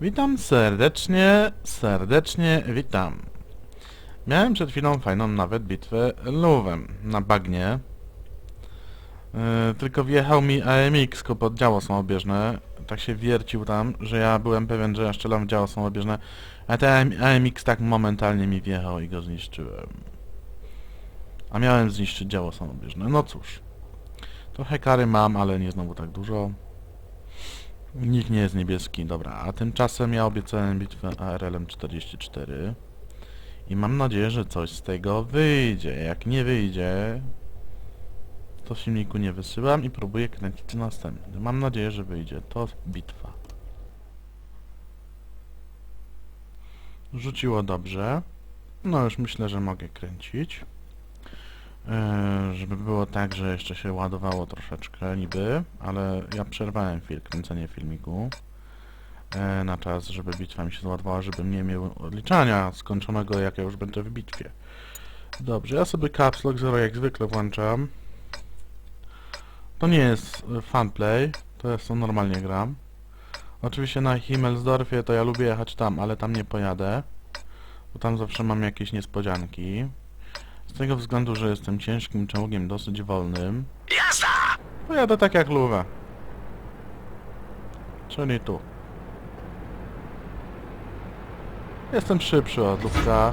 Witam serdecznie, serdecznie witam. Miałem przed chwilą fajną nawet bitwę Luwem na bagnie. Yy, tylko wjechał mi AMX pod działo samobieżne. Tak się wiercił tam, że ja byłem pewien, że ja strzelam w działo samobieżne. A ten AMX tak momentalnie mi wjechał i go zniszczyłem. A miałem zniszczyć działo samobieżne. No cóż. Trochę kary mam, ale nie znowu tak dużo. Nikt nie jest niebieski, dobra. A tymczasem ja obiecałem bitwę ARL-em 44 i mam nadzieję, że coś z tego wyjdzie. Jak nie wyjdzie, to filmiku nie wysyłam i próbuję kręcić następny. Mam nadzieję, że wyjdzie. To bitwa. Rzuciło dobrze. No już myślę, że mogę kręcić. Eee, żeby było tak, że jeszcze się ładowało troszeczkę niby, ale ja przerwałem chwilę kręcenie filmiku eee, na czas, żeby bitwa mi się załadowała, żebym nie miał odliczania skończonego jak ja już będę w bitwie. Dobrze, ja sobie Caps Lock 0 jak zwykle włączam. To nie jest e, funplay, to jest to normalnie gram. Oczywiście na Himmelsdorfie to ja lubię jechać tam, ale tam nie pojadę, bo tam zawsze mam jakieś niespodzianki. Z tego względu, że jestem ciężkim czołgiem dosyć wolnym, Jazda! pojadę tak jak luwa. Czyli tu. Jestem szybszy od lubka,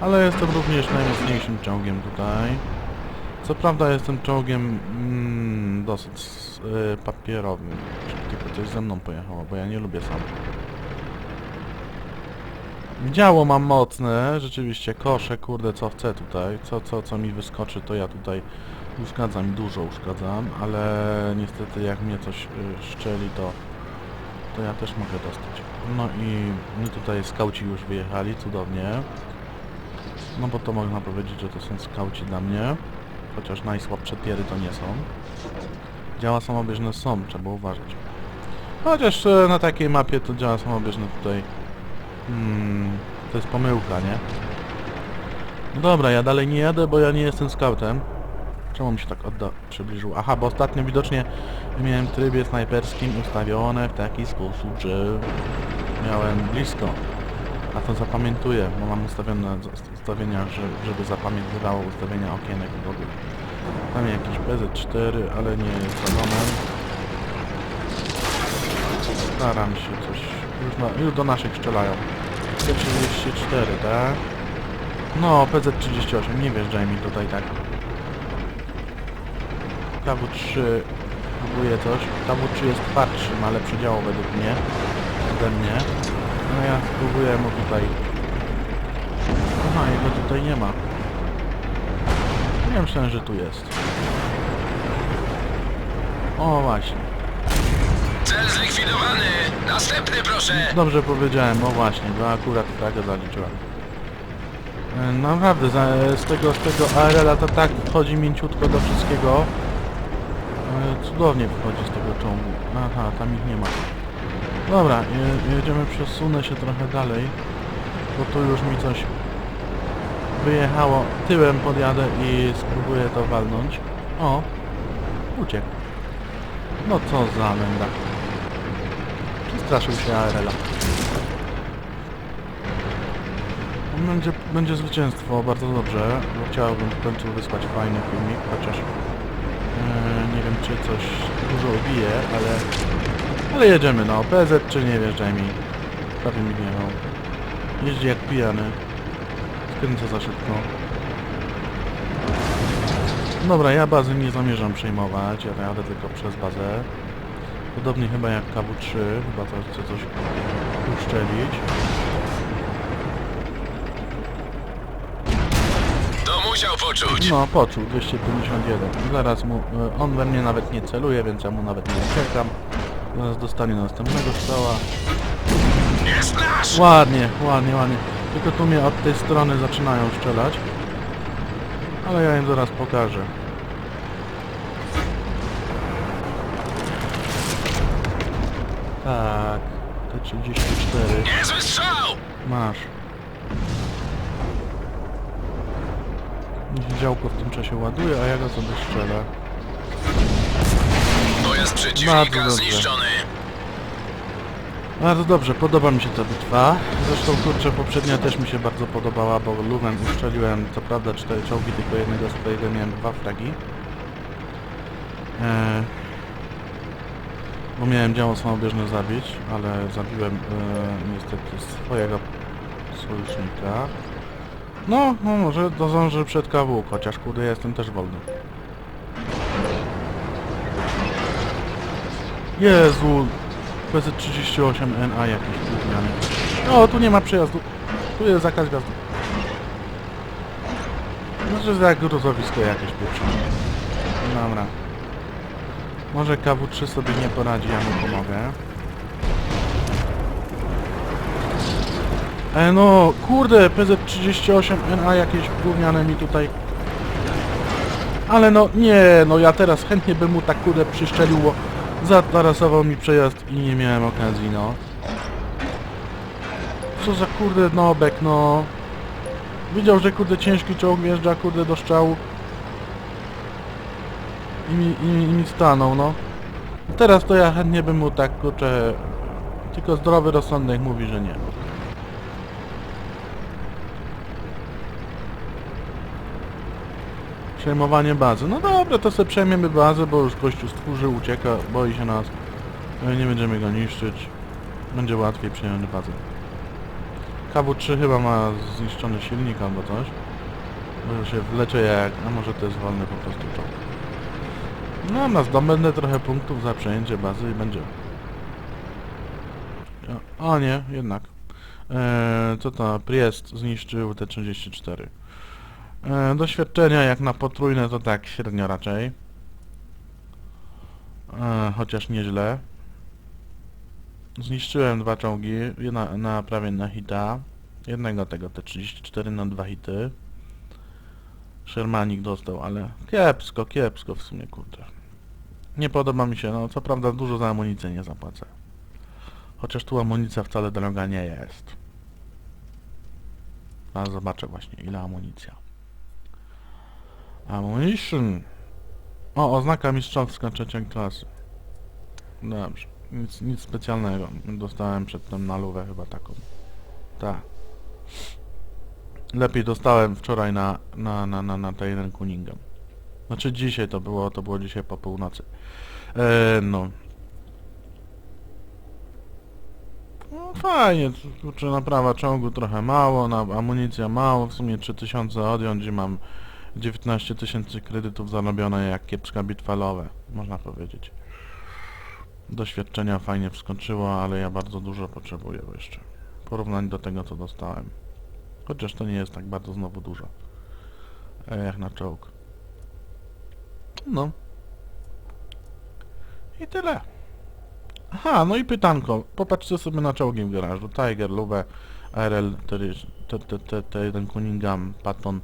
ale jestem również najmocniejszym czołgiem tutaj. Co prawda jestem czołgiem mm, dosyć y, papierowym. Żeby tylko coś ze mną pojechało, bo ja nie lubię sam. Działo mam mocne, rzeczywiście kosze, kurde, co chcę tutaj, co, co, co mi wyskoczy, to ja tutaj uszkadzam, dużo uszkadzam, ale niestety jak mnie coś y, szczeli, to, to ja też mogę dostać. No i my tutaj skauci już wyjechali, cudownie. No bo to można powiedzieć, że to są skauci dla mnie, chociaż najsłabsze tiery to nie są. Działa samobieżne są, trzeba uważać. Chociaż e, na takiej mapie to działa samobieżne tutaj Hmm, to jest pomyłka, nie? No dobra, ja dalej nie jadę, bo ja nie jestem scoutem. Czemu mi się tak odda przybliżył? Aha, bo ostatnio widocznie miałem trybie snajperskim ustawione w taki sposób, że miałem blisko. A to zapamiętuję, bo mam ustawione ustawienia, że, żeby zapamiętywało ustawienia okienek w ogóle. Tam jakiś BZ4, ale nie jest salonem. Staram się coś. Już, na, już do naszych strzelają. P34, tak? No, PZ38, nie wjeżdżaj mi tutaj tak. KW3 próbuje coś. KW3 jest twardszy, ma lepsze działo według mnie. Ode mnie. No ja spróbuję mu tutaj... Aha, jego tutaj nie ma. Nie myślałem, że tu jest. O, właśnie. Cel zlikwidowany! Następny proszę! Dobrze powiedziałem, o właśnie, bo akurat tak go zaliczyłem. E, Naprawdę, z tego, z tego ARL-a to tak wchodzi mięciutko do wszystkiego. E, Cudownie wchodzi z tego czołgu. Aha, tam ich nie ma. Dobra, je, jedziemy, przesunę się trochę dalej, bo tu już mi coś wyjechało. Tyłem podjadę i spróbuję to walnąć. O, uciekł. No co za menda. Przestraszył się ARL-a. Będzie, będzie zwycięstwo, bardzo dobrze, bo chciałbym w końcu wysłać fajny filmik, chociaż e, nie wiem czy coś dużo ubije, ale ale jedziemy no, PZ czy nie wjeżdżaj mi, prawie mi wjechał. Jeździ jak pijany, skręca za szybko. Dobra, ja bazy nie zamierzam przejmować, ja jadę tylko przez bazę. Podobnie chyba jak KW3, chyba to chce coś uszczelić. To musiał poczuć! No, poczuł, 251. Zaraz mu, e, on we mnie nawet nie celuje, więc ja mu nawet nie uciekam. Zaraz dostanie następnego strzała. Jest nasz! Ładnie, ładnie, ładnie. Tylko tu mnie od tej strony zaczynają strzelać. Ale ja im zaraz pokażę. Tak, T34. Niezły strzał! Masz. Działko w tym czasie ładuje, a ja go sobie strzelę. Pojazd Bardzo przeciwnika dobrze. zniszczony! Bardzo dobrze, podoba mi się ta bitwa. Zresztą kurczę, poprzednia też mi się bardzo podobała, bo Luwem uszczeliłem co prawda cztery czołgi, tylko jednego swojego miałem dwa fragi. Eee, bo miałem działo samobieżne zabić, ale zabiłem e, niestety swojego sojusznika. No, no może dozążę przed KW, chociaż kurde ja jestem też wolny. Jezu, PZ38NA jakiś gówniany. O, tu nie ma przejazdu. Tu jest zakaz gazdu. Znaczy za gruzowisko jakieś pieprzone. Dobra. Może KW3 sobie nie poradzi, ja mu pomogę. E no, kurde, PZ38NA jakieś gówniane mi tutaj... Ale no, nie, no ja teraz chętnie bym mu tak kurde przyszczelił, bo zatarasował mi przejazd i nie miałem okazji, no. Co za kurde nobek, no. Widział, że kurde ciężki czołg wjeżdża kurde do szczału. I mi, i, i stanął, no. Teraz to ja chętnie bym mu tak kurczę... Tylko zdrowy rozsądek mówi, że nie. Przejmowanie bazy. No dobra, to sobie przejmiemy bazę, bo już gościu stwórzy, ucieka, boi się nas. I nie będziemy go niszczyć. Będzie łatwiej przejąć bazę. KW3 chyba ma zniszczony silnik albo coś. Może się wlecze jak... a może to jest wolny po prostu czołg. No, na zdobędę trochę punktów za przejęcie bazy i będzie. O, nie, jednak. Eee, co to? Priest zniszczył T-34. E, doświadczenia jak na potrójne to tak średnio raczej. E, chociaż nieźle. Zniszczyłem dwa czołgi, jedna na prawie na hita. Jednego tego T34 na dwa hity. Shermanik dostał, ale kiepsko, kiepsko w sumie kurde. Nie podoba mi się, no co prawda dużo za amunicję nie zapłacę. Chociaż tu amunicja wcale droga nie jest. A zobaczę właśnie ile amunicja. Ammunition. O, oznaka mistrzowska trzeciej klasy. Dobrze. Nic, nic specjalnego. Dostałem przedtem na lówę chyba taką. Tak. Lepiej dostałem wczoraj na, na, na, na, na ten Cunningham. Znaczy dzisiaj to było, to było dzisiaj po północy. Eee, no. No fajnie, kurczę, naprawa czołgu trochę mało, na amunicja mało, w sumie 3000 odjąć i mam 19 tysięcy kredytów zarobione jak kiepska bitwa można powiedzieć. Doświadczenia fajnie wskoczyło, ale ja bardzo dużo potrzebuję jeszcze. W porównaniu do tego, co dostałem. Chociaż to nie jest tak bardzo znowu dużo. E, jak na czołg. No. I tyle. Aha, no i pytanko. Popatrzcie sobie na czołgi w garażu. Tiger, Luwe, ARL, T1 Cunningham, Patton,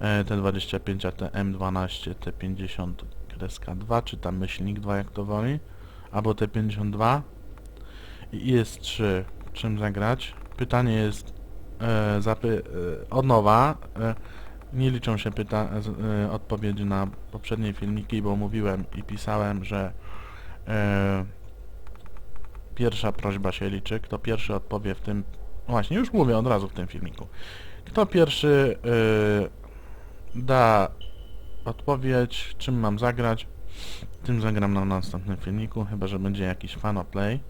e, T25, AT M12, T50, kreska 2, czy tam myślnik 2 jak to woli, albo T52 i IS-3, czym zagrać? Pytanie jest e, zapy, e, od nowa, e, nie liczą się pyta z, e, odpowiedzi na poprzednie filmiki, bo mówiłem i pisałem, że e, pierwsza prośba się liczy, kto pierwszy odpowie w tym, właśnie już mówię od razu w tym filmiku, kto pierwszy y, da odpowiedź, czym mam zagrać, tym zagram na następnym filmiku, chyba że będzie jakiś fanoplay,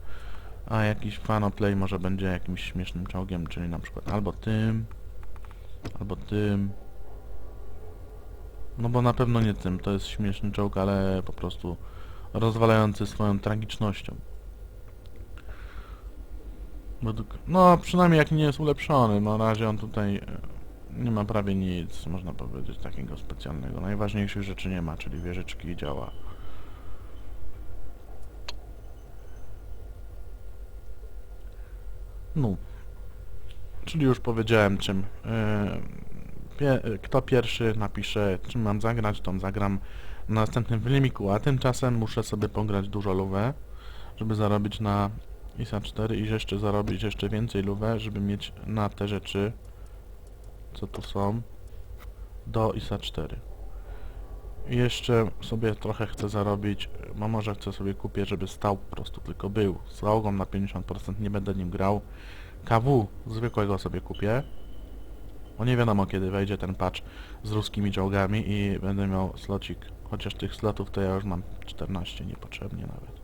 a jakiś fanoplay może będzie jakimś śmiesznym czołgiem, czyli na przykład albo tym, albo tym, no bo na pewno nie tym, to jest śmieszny czołg, ale po prostu rozwalający swoją tragicznością. Według, no przynajmniej jak nie jest ulepszony, na razie on tutaj e, nie ma prawie nic, można powiedzieć, takiego specjalnego. Najważniejszych rzeczy nie ma, czyli wieżyczki działa. No. Czyli już powiedziałem czym. e, Kto pierwszy napisze czym mam zagrać, to zagram na następnym filmiku, a tymczasem muszę sobie pograć dużo luwę, żeby zarobić na ISA 4 i jeszcze zarobić jeszcze więcej luwę, żeby mieć na te rzeczy, co tu są, do ISA 4. I jeszcze sobie trochę chcę zarobić, no może chcę sobie kupię, żeby stał po prostu tylko był. Z na 50% nie będę nim grał. KW zwykłego sobie kupię. Bo nie wiadomo kiedy wejdzie ten patch z ruskimi czołgami i będę miał slocik. Chociaż tych slotów to ja już mam 14 niepotrzebnie nawet.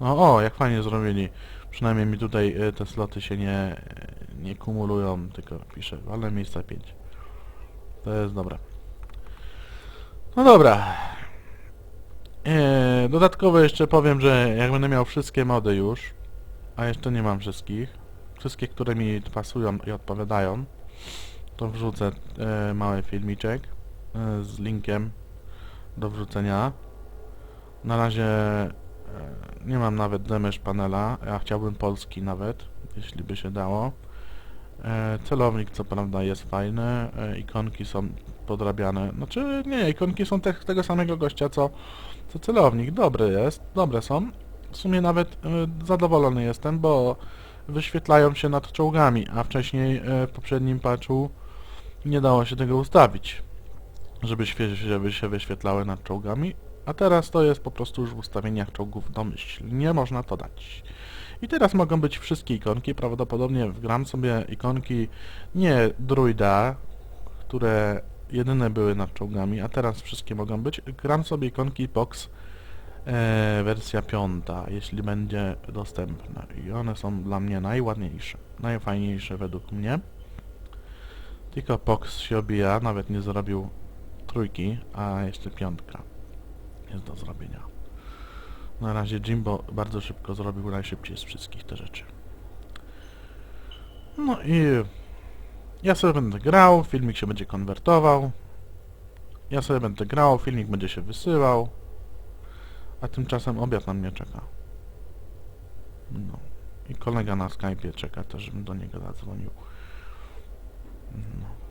No o, jak fajnie zrobili. Przynajmniej mi tutaj y, te sloty się nie, nie kumulują, tylko piszę, ale miejsca 5. To jest dobre. No dobra. Eee, dodatkowo jeszcze powiem, że jak będę miał wszystkie mody już, a jeszcze nie mam wszystkich, wszystkie, które mi pasują i odpowiadają, to wrzucę e, mały filmiczek e, z linkiem do wrzucenia. Na razie e, nie mam nawet damage panela, ja chciałbym polski nawet, jeśli by się dało. E, celownik co prawda jest fajny, e, ikonki są podrabiane. Znaczy nie, ikonki są te, tego samego gościa co, co celownik. Dobry jest, dobre są. W sumie nawet e, zadowolony jestem, bo wyświetlają się nad czołgami, a wcześniej e, w poprzednim patchu nie dało się tego ustawić, żeby się wyświetlały nad czołgami, a teraz to jest po prostu już w ustawieniach czołgów domyślnie można to dać. I teraz mogą być wszystkie ikonki, prawdopodobnie wgram sobie ikonki nie druida, które jedyne były nad czołgami, a teraz wszystkie mogą być. Gram sobie ikonki Box e, wersja piąta, jeśli będzie dostępna. I one są dla mnie najładniejsze, najfajniejsze według mnie. Tylko Pox się obija, nawet nie zrobił trójki, a jeszcze piątka jest do zrobienia. Na razie Jimbo bardzo szybko zrobił najszybciej z wszystkich te rzeczy. No i ja sobie będę grał, filmik się będzie konwertował. Ja sobie będę grał, filmik będzie się wysyłał. A tymczasem obiad na mnie czeka. No. I kolega na Skype'ie czeka też, żebym do niego zadzwonił. Mm.